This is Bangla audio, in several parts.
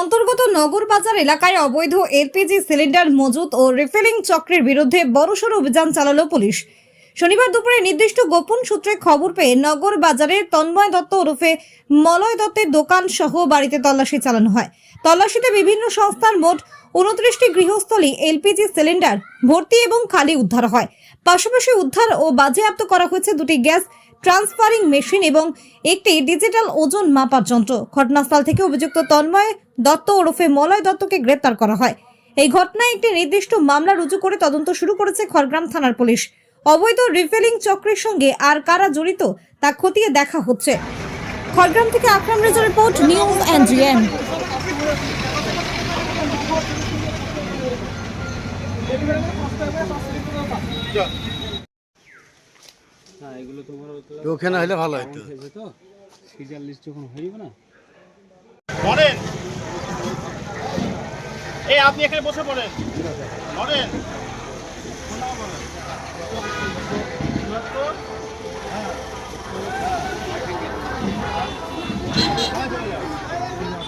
অন্তর্গত নগর বাজার এলাকায় অবৈধ এলপিজি সিলিন্ডার মজুত ও রিফিলিং চক্রের বিরুদ্ধে বড়সড় অভিযান চালালো পুলিশ। শনিবার দুপুরে নির্দিষ্ট গোপন সূত্রে খবর পেয়ে নগর বাজারের তন্ময় দত্ত ওরফে মলয় দত্তের দোকান সহ বাড়িতে তল্লাশি চালানো হয়। তল্লাশিতে বিভিন্ন সংস্থার মোট উনত্রিশটি গৃহস্থলী এলপিজি সিলিন্ডার ভর্তি এবং খালি উদ্ধার হয়। পাশাপাশি উদ্ধার ও বাজেয়াপ্ত করা হয়েছে দুটি গ্যাস ট্রান্সফারিং মেশিন এবং একটি ডিজিটাল ওজন মাপার যন্ত্র। ঘটনাস্থল থেকে অভিযুক্ত তন্ময় দত্ত ওরফে মলয় দত্তকে গ্রেপ্তার করা হয়। এই ঘটনায় একটি নির্দিষ্ট মামলা রুজু করে তদন্ত শুরু করেছে খড়গ্রাম থানার পুলিশ। অবৈধ রিফিলিং চক্রের সঙ্গে আর কারা জড়িত তা খতিয়ে দেখা হচ্ছে। খড়গ্রাম থেকে Akram Reza report, news NGM তো ওখানে হলে ভালো হতো সিরিয়াল লিস্ট যখন হয়ে যাবে না পড়েন এই আপনি এখানে বসে পড়েন পড়েন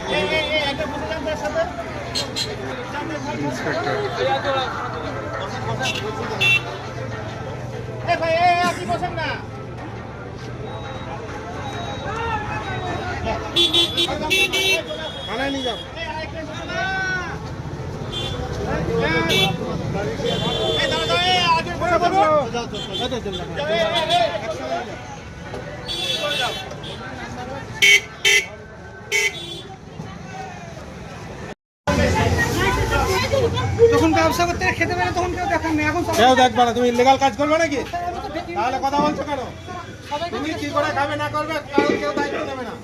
এই, থানায় নিয়ে যাও। যখন ব্যবসা করতে খেতে পারে তখন কেউ দেখার নেই। এখন কেউ দেখবে না তুমি ইলিগাল কাজ করবে নাকি? তাহলে কথা বলছো কেন? তুমি কি করে খাবে না করবে, কারণ কেউ দায়িত্ব নেবে না।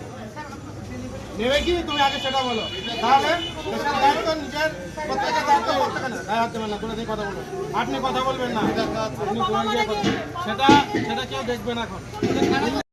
নেবে কি? তুমি আগে সেটা বলো। তাহলে দায়িত্ব নিজের, প্রত্যেকের দায়িত্ব করতে না হাত দেবেন না কোনো দিন কথা বলবেন আপনি কথা বলবেন না। গিয়ে কথা- সেটা সেটা কেউ দেখবে না এখন।